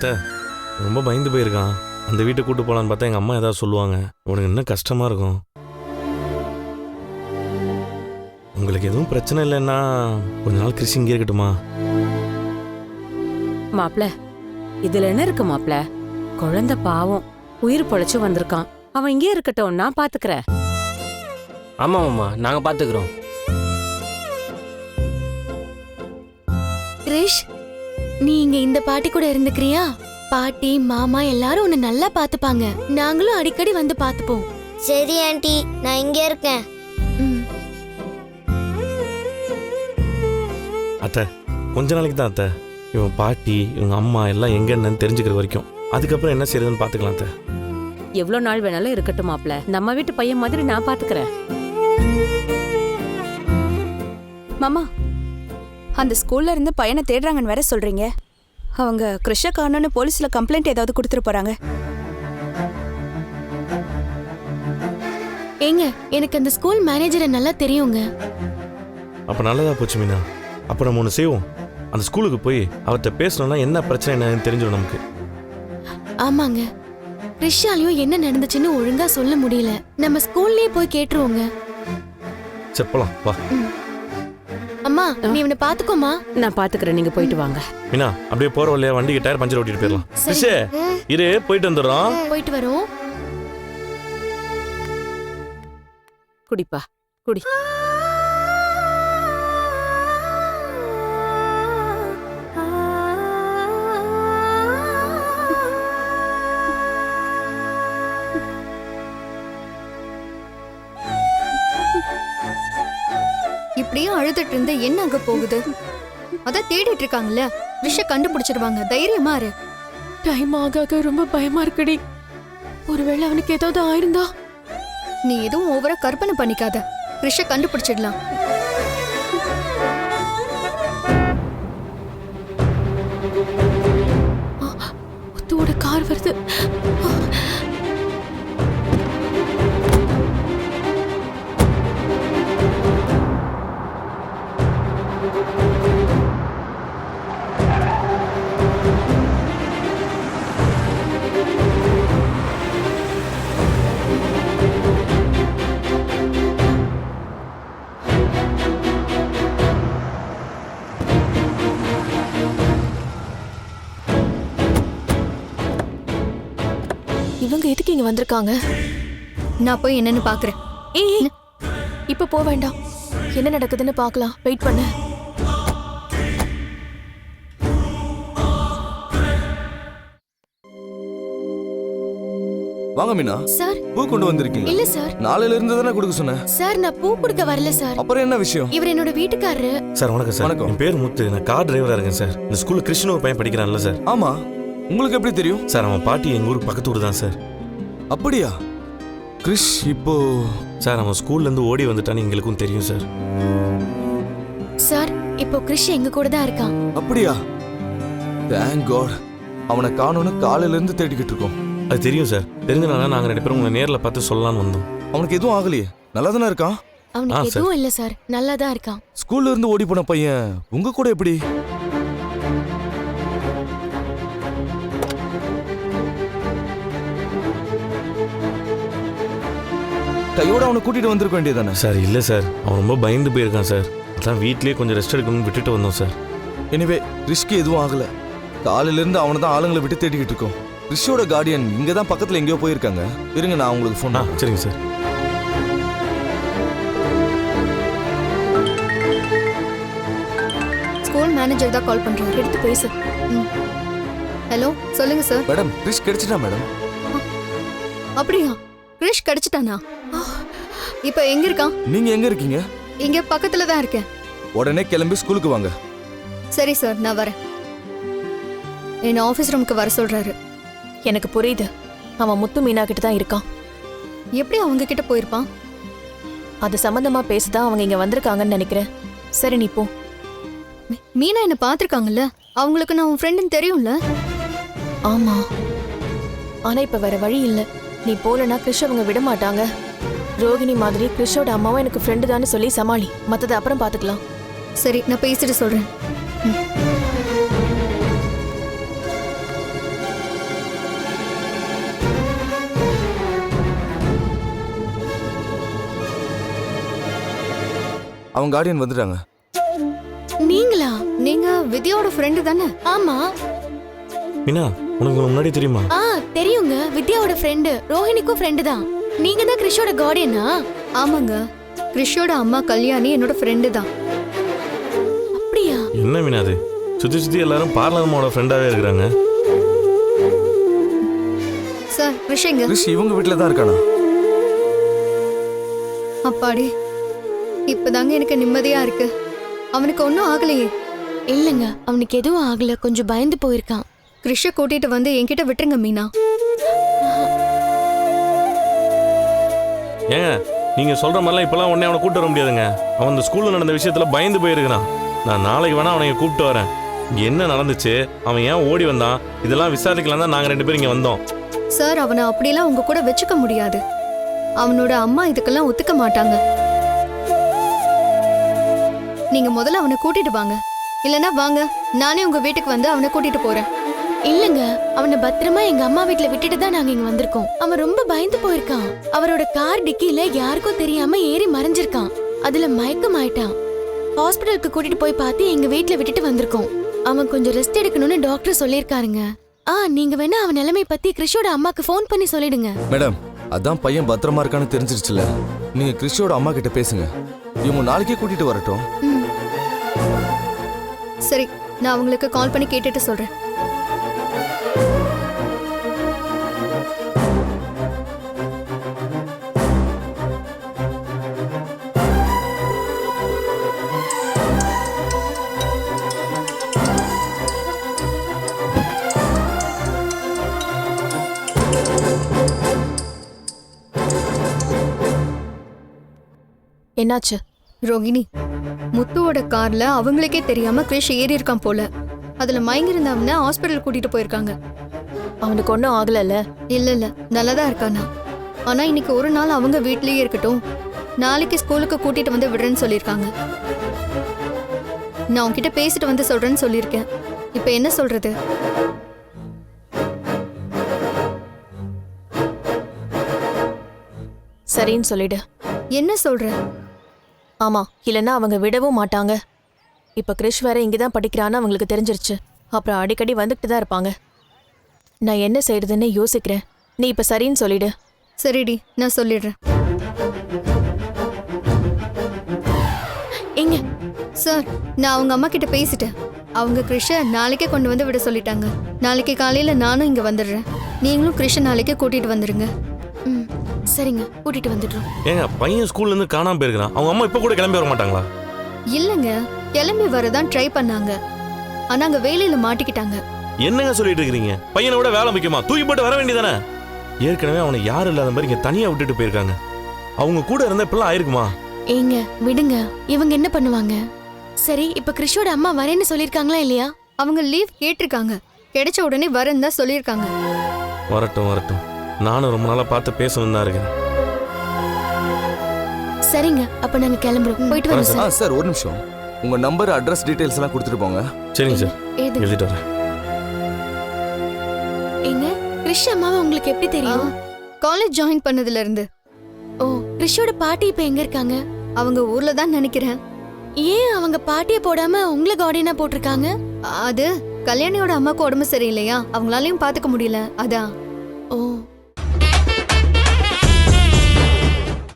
அத்தை. ரொம்ப பயந்து போயிருக்கான். அந்த வீட்டை கூட்டு போலான்னு பார்த்தா எங்கள் அம்மா ஏதாவது சொல்லுவாங்க. உனக்கு இன்னும் கஷ்டமாக இருக்கும். உங்களுக்கு எதுவும் பிரச்சனை இல்லைன்னா கொஞ்ச நாள் கிறிஸ் இங்கே இருக்கட்டுமா? மாப்ள இதுல என்ன இருக்கு மாப்ள? குழந்தை பாவம். உயிர் பொழைச்சு வந்திருக்கான். அவன் இங்கே இருக்கட்டும் நான் பாத்துக்கறேன். ஆமாம் மாமா நாங்கள் பார்த்துக்குறோம் கிரிஷ் நீ இங்க இந்த பாட்டி கூட இருந்துக்கிறியா? பாட்டி மாமா எல்லாரும் உன்னை நல்லா பாத்துப்பாங்க நாங்களும் அடிக்கடி வந்து பாத்துப்போம் சரி ஆண்டி. நான் இங்கே இருக்கேன். அத்தை கொஞ்ச நாளைக்கு தான் அத்தை. இவன் பாட்டி இவங்க அம்மா எல்லாம் எங்க என்னன்னு தெரிஞ்சுக்கிற வரைக்கும். அதுக்கப்புறம் என்ன செய்யறதுன்னு பார்த்துக்கலாம் அத்தை. எவ்வளவு நாள் வேணாலும் இருக்கட்டும் மாப்ள நம்ம வீட்டு பையன் மாதிரி நான் பாத்துக்கறேன் மாமா அந்த ஸ்கூல்ல இருந்து பையனை தேடுறாங்கன்னு வேற சொல்றீங்க. அவங்க கிருஷ காணோன்னு போலீஸ்ல கம்ப்ளைண்ட் ஏதாவது கொடுத்துட்டு போறாங்க. ஏங்க எனக்கு அந்த ஸ்கூல் மேனேஜரை நல்லா தெரியுங்க. அப்போ நல்லதா போச்சு மீனா. அப்போ நம்ம ஒன்று செய்வோம். அந்த ஸ்கூலுக்கு போய் அவர்கிட்ட பேசணும்னா என்ன பிரச்சனை என்னன்னு தெரிஞ்சிடும் நமக்கு. ஆமாங்க. கிரிஷாலையும் என்ன நடந்துச்சுன்னு ஒழுங்கா சொல்ல முடியல. நம்ம ஸ்கூல்லயே போய் கேட்டுருவோங்க. சரி போலாம். வா. அம்மா நீ இவனை பாத்துக்கோமா? நான் பாத்துக்கறேன் நீங்க போயிட்டு வாங்க. மீனா அப்படியே போற வழியா வண்டிக்கு டயர் பஞ்சர் ஓட்டிட்டு போயிடலாம். ரிஷே இரு போயிட்டு வந்துடுறோம். போயிட்டு வரோம். குடிப்பா குடி. அழுதுட்டு இருந்தா என்ன ஆக போகுது? அதான் தேடிட்டு இருக்காங்கல்ல. விஷ கண்டுபிடிச்சிடுவாங்க தைரியமா இரு. டைம் ஆக ஆக ரொம்ப பயமா இருக்குடி. ஒருவேளை அவனுக்கு ஏதாவது ஆயிருந்தா? நீ எதுவும் ஓவரா கற்பனை பண்ணிக்காத. விஷ கண்டுபிடிச்சிடலாம். முத்துவோட கார் வருது. இங்க வந்திருக்காங்க. நான் போய் என்னன்னு பாக்குறேன். ஏய் இப்ப போக வேண்டாம். என்ன நடக்குதுன்னு பார்க்கலாம் வெயிட் பண்ணு. வாங்க மீனா. சார். பூ கொண்டு வந்திருக்கீங்க இல்ல சார். நாளையில இருந்து தானே கொடுக்க சொன்னேன். சார் நான் பூ கொடுக்க வரல சார். அப்புறம் என்ன விஷயம்? இவர் என்னோட வீட்டுக்காரரு. சார் வணக்கம் சார். வணக்கம். என் பேர் முத்து. நான் கார் டிரைவரா இருக்கேன் சார். இந்த ஸ்கூல்ல கிருஷ்ணன் ஒரு பையன் படிக்கிறான்ல சார். ஆமா. உங்களுக்கு எப்படி தெரியும்? சார் அவன் பாட்டி எங்க ஊருக்கு பக்கத்து ஊர் தான் சார். அப்படியா? கிறிஷ் இப்போ சார் அவன் ஸ்கூல்ல இருந்து ஓடி வந்துட்டான்னு எங்களுக்கும் தெரியும் சார். சார் இப்போ கிறிஷ் எங்க கூட தான் இருக்கான். அப்படியா? தேங்க் காட் அவனை காணோன்னு காலையில இருந்து தேடிக்கிட்டு இருக்கோம். அது தெரியும் சார். தெரிஞ்சனால நாங்க ரெண்டு பேரும் உங்களை நேர்ல பார்த்து சொல்லலாம்னு வந்தோம். அவனுக்கு எதுவும் ஆகலையே? நல்லா தானே இருக்கான்? ஆ, அவனுக்கு சார். எதுவும் இல்ல சார். நல்லா தான் இருக்கான். ஸ்கூல்ல இருந்து ஓடி போன பையன் உங்க கூட எப்படி? கையோட அவனை கூட்டிட்டு வந்திருக்க வேண்டியதானே சார் இல்ல சார். அவன் ரொம்ப பயந்து போயிருக்கான் சார். அதான் வீட்லயே கொஞ்சம் ரெஸ்ட் எடுக்கணும்னு விட்டுட்டு வந்தோம் சார். எனிவே ரிஸ்க்கு எதுவும் ஆகல. காலையில இருந்து அவனை தான் ஆளுங்களை விட்டு தேடிக்கிட்டு இருக்கோம். ரிஷியோட கார்டியன் இங்க தான் பக்கத்துல எங்கேயோ போயிருக்காங்க. இருங்க நான் உங்களுக்கு ஃபோன் ஆ சரிங்க சார். ஸ்கூல் மேனேஜர் தான் கால் பண்றாரு. எடுத்து பேசு ஹலோ சொல்லுங்க சார். மேடம் ரிஷ் கிடைச்சிட்டா மேடம் அப்படியா? கிரிஷ் கிடைச்சிட்டானா? இப்போ எங்க இருக்கான்? நீங்க எங்க இருக்கீங்க? இங்க பக்கத்துல தான் இருக்கேன். உடனே கிளம்பி ஸ்கூலுக்கு வாங்க. சரி சார் நான் வரேன். என்ன ஆஃபீஸ் ரூமுக்கு வர சொல்றாரு. எனக்கு புரியுது. அவன் முத்து மீனா கிட்ட தான் இருக்கான். எப்படி அவங்க கிட்ட போயிருப்பான்? அது சம்பந்தமா பேசதான் அவங்க இங்க வந்திருக்காங்கன்னு நினைக்கிறேன். சரி நீ போ. மீ- மீனா என்ன பார்த்திருக்காங்கல்ல? அவங்களுக்கு நான் உன் ஃப்ரெண்டுன்னு தெரியும்ல? ஆமா. ஆனா இப்ப வேற வழி இல்ல. நீ போலனா கிறிஷ் அவங்க விட மாட்டாங்க ரோகிணி மாதிரி கிறிஷோட அம்மாவும் எனக்கு ஃப்ரெண்டு தான் சொல்லி சமாளி. மத்தது அப்புறம் பார்த்துக்கலாம் சரி நான் பேசிட்டு சொல்றேன். அவங்க கார்டியன் வந்துட்டாங்க. நீங்களா? நீங்க வித்யாவோட ஃப்ரெண்டு தானே? ஆமா. மீனா உனக்கு முன்னாடி தெரியுமா? ஆ தெரியுங்க. வித்யாவோட ஃப்ரெண்டு ரோஹிணிக்கும் ஃப்ரெண்டு தான். நீங்க தான் கிறிஷோட கார்டியனா ஆமாங்க. கிறிஷோட அம்மா கல்யாணி என்னோட ஃப்ரெண்டு தான். அப்படியா? என்ன மீனா அது? சுற்றி சுற்றி எல்லாரும் பார்லரமோட ஃப்ரெண்டாகவே இருக்கிறாங்க. சார் கிறிஷ் எங்க கிறிஷ் இவங்க வீட்டில் தான் இருக்கானா? அப்பாடி இப்பதாங்க எனக்கு நிம்மதியா இருக்கு. அவனுக்கு ஒன்றும் ஆகலையே. இல்லங்க அவனுக்கு எதுவும் ஆகல. கொஞ்சம் பயந்து போயிருக்கான். கிறிஷை கூட்டிட்டு வந்து என்கிட்ட விட்டுருங்க மீனா. ஏங்க நீங்கள் சொல்கிற மாதிரிலாம் இப்போலாம் உடனே அவனை கூப்பிட்டு வர முடியாதுங்க. அவன் இந்த ஸ்கூலில் நடந்த விஷயத்தில் பயந்து போயிருக்கிறான். நான் நாளைக்கு வேணால் அவனை கூப்பிட்டு வரேன். என்ன நடந்துச்சு? அவன் ஏன் ஓடி வந்தான்? இதெல்லாம் விசாரிக்கலாம் தான் நாங்கள் ரெண்டு பேரும் இங்கே வந்தோம். சார் அவனை அப்படிலாம் உங்க கூட வச்சுக்க முடியாது. அவனோட அம்மா இதுக்கெல்லாம் ஒத்துக்க மாட்டாங்க. நீங்க முதல்ல அவனை கூட்டிட்டு வாங்க. இல்லனா வாங்க நானே உங்க வீட்டுக்கு வந்து அவனை கூட்டிட்டு போறேன். இல்லங்க அவனை பத்திரமா எங்க அம்மா வீட்ல விட்டுட்டு தான் நாங்க இங்க வந்திருக்கோம். அவன் ரொம்ப பயந்து போயிருக்கான். அவரோட கார் டிக்கில யாருக்கும் தெரியாம ஏறி மறைஞ்சிருக்கான். அதுல மயக்கம் ஆயிட்டான். ஹாஸ்பிடலுக்கு கூட்டிட்டு போய் பார்த்து எங்க வீட்ல விட்டுட்டு வந்திருக்கோம். அவன் கொஞ்சம் ரெஸ்ட் எடுக்கணும்னு டாக்டர் சொல்லியிருக்காருங்க. ஆ நீங்க வேணா அவன் நிலைமை பத்தி கிறிஷோட அம்மாக்கு ஃபோன் பண்ணி சொல்லிடுங்க. மேடம் அதான் பையன் பத்திரமா இருக்கான்னு தெரிஞ்சிருச்சுல. நீங்க கிறிஷோட அம்மா கிட்ட பேசுங்க. இவங்க நாளைக்கே கூட்டிட்டு வரட்டும். சரி நான் அவங்களுக்கு கால் பண்ணி கேட்டுட்டு சொல்றேன். என்னாச்சு? ரோகிணி முத்துவோட கார்ல அவங்களுக்கே தெரியாம கிரிஷ் ஏறி இருக்கான் போல. அதுல மயங்கிருந்த அவனை ஹாஸ்பிட்டல் கூட்டிட்டு போயிருக்காங்க. அவனுக்கு ஒன்றும் ஆகலல்ல? இல்ல இல்ல. நல்லதா இருக்கானா? ஆனா இன்னைக்கு ஒரு நாள் அவங்க வீட்லயே இருக்கட்டும். நாளைக்கு ஸ்கூலுக்கு கூட்டிட்டு வந்து விடுறேன்னு சொல்லியிருக்காங்க. நான் உன்கிட்ட பேசிட்டு வந்து சொல்றேன்னு சொல்லியிருக்கேன். இப்ப என்ன சொல்றது? சரின்னு சொல்லிடு. என்ன சொல்ற? ஆமா இல்லைன்னா அவங்க விடவும் மாட்டாங்க. இப்ப கிறிஷ் வேற இங்கதான் படிக்கிறான்னு அவங்களுக்கு தெரிஞ்சிருச்சு. அப்புறம் அடிக்கடி வந்துட்டு தான் இருப்பாங்க. நான் என்ன செய்யறதுன்னு யோசிக்கிறேன். நீ இப்ப சரின்னு சொல்லிடு. சரிடி நான் சொல்லிடுறேன். எங்க? சார் நான் அவங்க அம்மா கிட்ட பேசிட்டேன். அவங்க கிருஷ நாளைக்கே கொண்டு வந்து விட சொல்லிட்டாங்க. நாளைக்கு காலையில நானும் இங்க வந்துடுறேன். நீங்களும் கிருஷ நாளைக்கே கூட்டிட்டு வந்துருங்க. ம் சரிங்க கூட்டிட்டு வந்துடுறோம். ஏங்க பையன் ஸ்கூல்லேருந்து காணாமல் போயிருக்கிறான். அவங்க அம்மா இப்போ கூட கிளம்பி வர மாட்டாங்களா? இல்லைங்க கிளம்பி வரதான் ட்ரை பண்ணாங்க. ஆனா அங்க வேலையில மாட்டிக்கிட்டாங்க. என்னங்க சொல்லிட்டு இருக்கிறீங்க? பையனை விட வேலை முக்கியமா? தூக்கி போட்டு வர வேண்டியதானே? ஏற்கனவே அவனை யாரும் இல்லாத மாதிரி இங்கே தனியாக விட்டுட்டு போயிருக்காங்க. அவங்க கூட இருந்த இப்பெல்லாம் ஆயிருக்குமா? ஏங்க விடுங்க. இவங்க என்ன பண்ணுவாங்க? சரி இப்ப கிறிஷோட அம்மா வரேன்னு சொல்லிருக்காங்களா இல்லையா? அவங்க லீவ் கேட்டிருக்காங்க. கிடைச்ச உடனே வரேன்னு தான் சொல்லியிருக்காங்க. வரட்டும் வரட்டும். நானும் ரொம்ப நாளாக பார்த்து பேசணும் தான் இருக்கிறேன் சரிங்க அப்ப நாங்க கிளம்புறோம். போயிட்டு வரோம் ஆ சார். சார் ஒரு நிமிஷம். உங்க நம்பர் அட்ரஸ் டீடைல்ஸ் எல்லாம் கொடுத்துட்டு போங்க. சரிங்க சார். எழுதுங்க எழுதிட்டு வரேன். ஏங்க கிறிஷ் அம்மாவை உங்களுக்கு எப்படி தெரியும்? காலேஜ் ஜாயின் பண்ணதுல இருந்து. ஓ கிறிஷோட பாட்டி இப்ப எங்க இருக்காங்க? அவங்க ஊர்ல தான் நினைக்கிறேன். ஏன் அவங்க பாட்டிய போடாம உங்களை கார்டியனா போட்டிருக்காங்க? அது கல்யாணியோட அம்மாக்கு உடம்பு சரியில்லையா? அவங்களாலையும் பாத்துக்க முடியல. அதான். ஓ